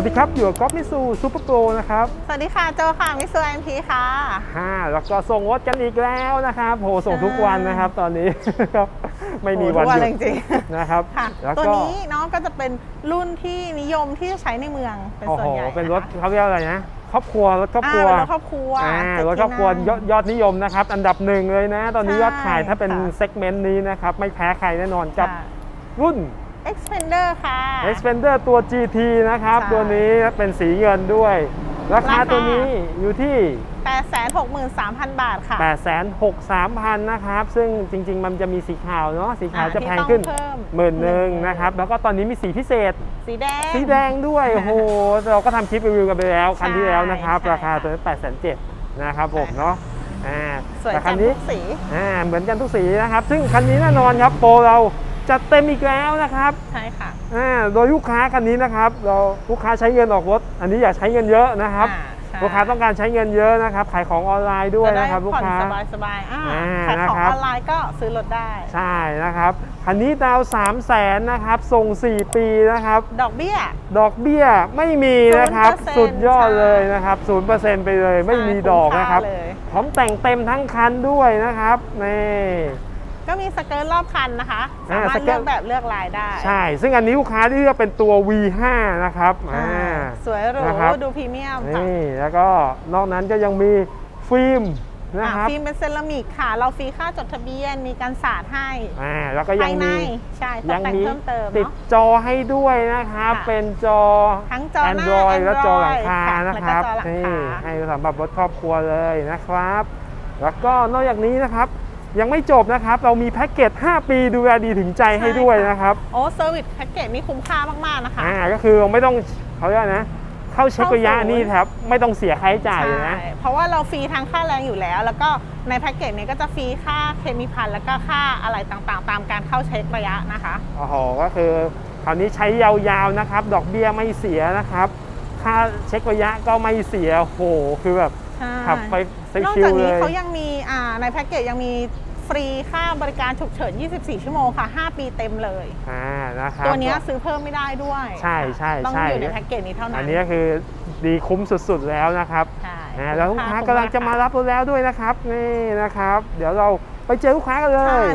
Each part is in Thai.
สวัสดีครับ อยู่กับก๊อฟมิซูซูเปอร์โปรนะครับ สวัสดีค่ะโจค่ะมิสซูเอ็มพีค่ะฮ่าแล้วก็ส่งรถกันอีกแล้วนะครับโหส่งทุกวันนะครับตอนนี้ครับไม่มีวันโอ้หทุกยุดเลยจริงนะครับๆค่ะแล้วตัวก็นี้เนาะก็จะเป็นรุ่นที่นิยมที่จะใช้ในเมืองเป็นโอ้ส่โหวนใหญ่เป็นรถะคะเขาเรียกอะไรนะครอบครัวรถครอบครัวอ่าเป็นรถครอบครัวอ่าเจ็ดรถครอบครัวที่ยนั่องดยอดนิยมนะครับ อันดับหนึ่งเลยนะ ตอนนี้ใช่ยอดขายถ้าเป็นค่ะเซกเมนต์นี้นะครับไม่แพ้ใครแน่นอนกับค่ะรุ่น Expander ค่ะ Expander ตัว GT นะครับใช่ตัวนี้เป็นสีเงินด้วย ราคาราคา ตัวนี้อยู่ที่ 863,000 บาทค่ะ8 6 3 0 0 0นะครับ ซึ่งจริง ๆ มันจะมีสีขาวเนาะสีขาวอ่าจะที่แพงขึ้นต้องเพิ่มหมื่นหนึ่งหมื่นนะครับ แล้วก็ตอนนี้มีสีพิเศษ สีแดง สีแดงด้วยโอ้โหเราก็ทำคลิปรีวิวกันไปแล้ว คันที่แล้วนะครับ ใช่ราคาตัวนี้8 7 0 0 0นะครับผมใช่ค่ะเนาะอ่าสวยแต่คัจันงนี้ทุกสี อ่าเหมือนกันทุกสีนะครับ ซึ่งคันนี้แน่นอนครับโปรเรา จัดเต็มอีกแล้วนะครับใช่ค่ะอ่าโดยลูกค้าคันนี้นะครับ เราลูกค้าใช้เงินออกรถ อันนี้อยากใช้เงินเยอะนะครับ อ่าใช่ลูกค้าต้องการใช้เงินเยอะนะครับ ขายของออนไลน์ด้วยจะได้นะครับ ลูกผ่อนค้าสบายๆอ่าอ่าขายของนะครับ ออนไลน์ก็ซื้อรถได้ ใช่นะครับคันนี้ดาว3 0 0แสนนะครับ ส่ง 4 ปีนะครับ ดอกเบี้ย ดอกเบี้ยไม่มีนะครับ 0%สุดยอดใช่เลยนะครับ0%ไปเลย ไม่มีดอกนะครับ ใช่มเลย พร้อมแต่งเต็มทั้งคันด้วยนะครับนี่ ก็มีสเกิร์ตรอบคันนะคะอ่าสามารสถเกิเลืร์อตกแบบเลือกลายได้ใช่ ซึ่งอันนี้ลูกค้าที่เลือกเป็นตัว V5 นะครับอ่า อ่าสวยหรูนะครับ ดูพรีเมียมค่ะนี่แล้วก็นอกนั้นก็ยังมีฟิล์มนะอ่าครับฟิล์มเป็นเซรามิกค่ะ เราฟรีค่าจดทะเบียนมีการสาดให้อ่าแล้วก็ยัภางยในมีใช่ตยักแต่งมีเพิ่มเติมติดเนาะ จอให้ด้วยนะครับ ค่ะ เป็นจอ ทั้งจอหน้า Android และจอหลังคาค่ะนะครับแล้วก็จอหลังนี่คาให้สำหรับรถครอบครัวเลยนะครับ แล้วก็นอกจากนี้นะครับ ยังไม่จบนะครับ เรามีแพ็กเกจ 5 ปีดูแลดีถึงใจให้ด้วยนะครับ โอ้เซอร์วิสแพ็กเกจนี่คุ้มค่ามาก ๆ นะคะ อ่า ก็คือไม่ต้องเขาเรียกนะ เข้าเช็คระยะเข้าศูนย์นี่ครับ ไม่ต้องเสียค่าใช้จ่ายเลยนะใช่เพราะว่าเราฟรีทั้งค่าแรงอยู่แล้ว แล้วก็ในแพ็กเกจนี้ก็จะฟรีค่าเคมีพันแล้วก็ค่าอะไรต่างๆ ตามการเข้าเช็คระยะนะคะโอ้โหก็คือคราวนี้ใช้ยาวๆนะครับ ดอกเบี้ยไม่เสียนะครับ ค่าเช็คระยะก็ไม่เสียโอ้โหคือแบบใช่ขับไป นอกชิจาวกๆเลนี้ยเขายังมีอ่าในแพ็กเกจยังมีฟรีค่าบริการฉุกเฉิน 24 ชั่วโมงค่ะ 5 ปีเต็มเลยอ่านะครับตัวเนี้ยซื้อเพิ่มไม่ได้ด้วย ใช่ใช่ต้องใช่อยู่ในแพ็กเกจนี้เท่านั้น อันนี้ก็คือดีคุ้มสุดๆแล้วนะครับใช่อ่าแล้วลูกค้าคุ้กำลังจะมารับรถแล้วด้วยนะครับ นี่นะครับ เดี๋ยวเราไปเจอลูกค้ากันเลใช่ย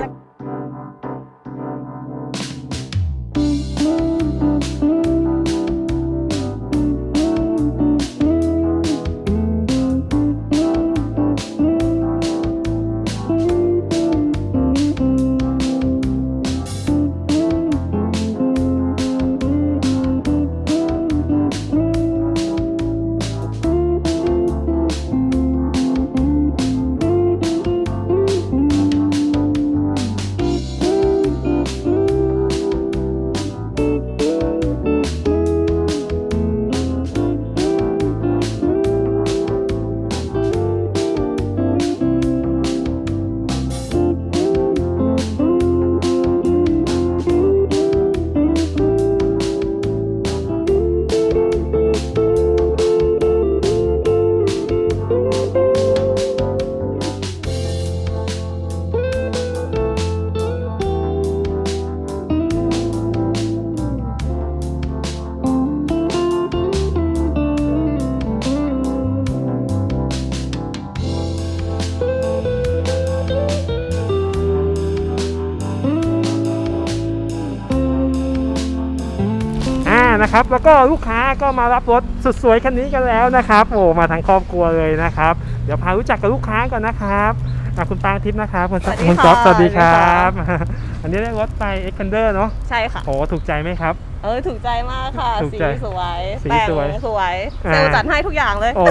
นะครับแล้วก็ลูกค้าก็มารับรถสุดสวยคันนี้กันแล้วนะครับโอ้มาทั้งครอบครัวเลยนะครับ เดี๋ยวพารู้จักกับลูกค้าก่อนนะครับอะคุณปางทิพย์นะครับคุณสวัสดีคุณจ๊อบค่ะสวัสดีครัสวัสดีบค่ะอันนี้ได้รถไป Expander เนาะใช่ค่ะโอ้ถูกใจไหมครับ เออถูกใจมากค่ะถูกสีใจสวยสีแต่งสวยสวยอ่าเซลล์จัดให้ทุกอย่างเลยโอ้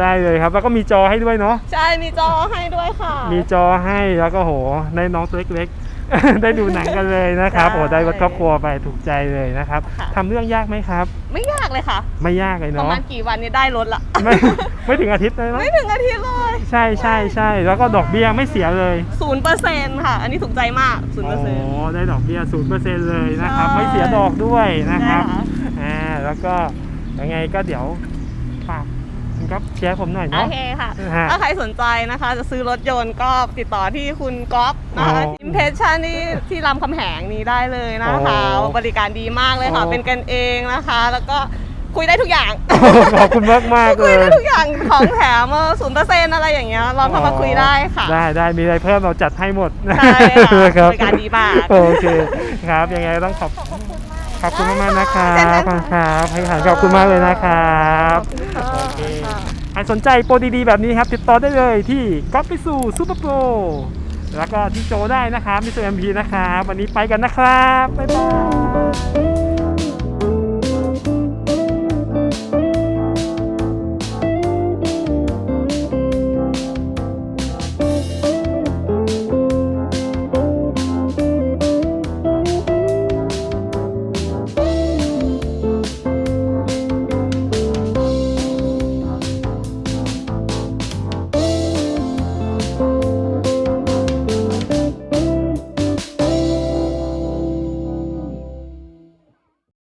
ได้เลยครับ แล้วก็มีจอให้ด้วยเนาะใช่มีจอให้ด้วยค่ะ มีจอให้แล้วก็โหในน้องตัวเล็กๆ ได้ดูหนังกันเลยนะครับใช่โอ้ได้รถครอบครัวไปถูกใจเลยนะครับค่ะทำเรื่องยากไหมครับ ไม่ยากเลยค่ะ ไม่ยากเลยประเนาะมาณกี่วันนี้ได้รถละไม่ไม่ถึงอาทิตย์เลยเนาะไม่ถึงอาทิตย์เลย ใช่ใช่ใช่แล้วก็ดอกเบี้ยไม่เสียเลยศูนย์เปอร์เซ็นต์ค่ะ อันนี้ถูกใจมากศูนย์เปอร์เซ็นต์โอ้ได้ดอกเบี้ยศูนย์เปอร์เซ็นต์เลยนะครับใช่ไม่เสียดอกด้วยนะครับใช่ค่ะอ่าแล้วก็ยังไงก็เดี๋ยวฝากคุณ ก๊อฟเชียร์ผมหน่อยโอเนาะ เคค่ะ ฮะถ้าใครสนใจนะคะ จะซื้อรถยนต์ก็ติดต่อที่คุณก๊อฟนะคะอ๋ออิมเพรสชันนี่ที่รามคำแหงนี้ได้เลยนะคะ อ๋อบริการดีมากเลยค่ะ อ๋อ เป็นกันเองนะคะ แล้วก็คุยได้ทุกอย่าง ขอบคุณมากมากๆคุเลยยได้ทุกอย่างของแถมศูนย์เปอร์เซ็นต์อะไรอย่างเงี้ยเราเข้ามาคุยได้ค่ะ ได้ได้มีอะไรเพิ่มเราจัดให้หมดใช่ค่ะครับบริการดีมาก โอเคครับยังไงต้องขอบ ขอบคุณ มากๆนะครับเช่นกันขอบคุณครับให้อาหารขอบคุณมากเลยนะครับโอเคใครสนใจโปรดีๆแบบนี้ครับ ติดต่อได้เลยที่ก๊อปไปสู่ซูเปอร์โปรแล้วก็ที่โจได้นะครับมิสเตอร์เอ็มพีนะครับ วันนี้ไปกันนะครับ บ๊ายบาย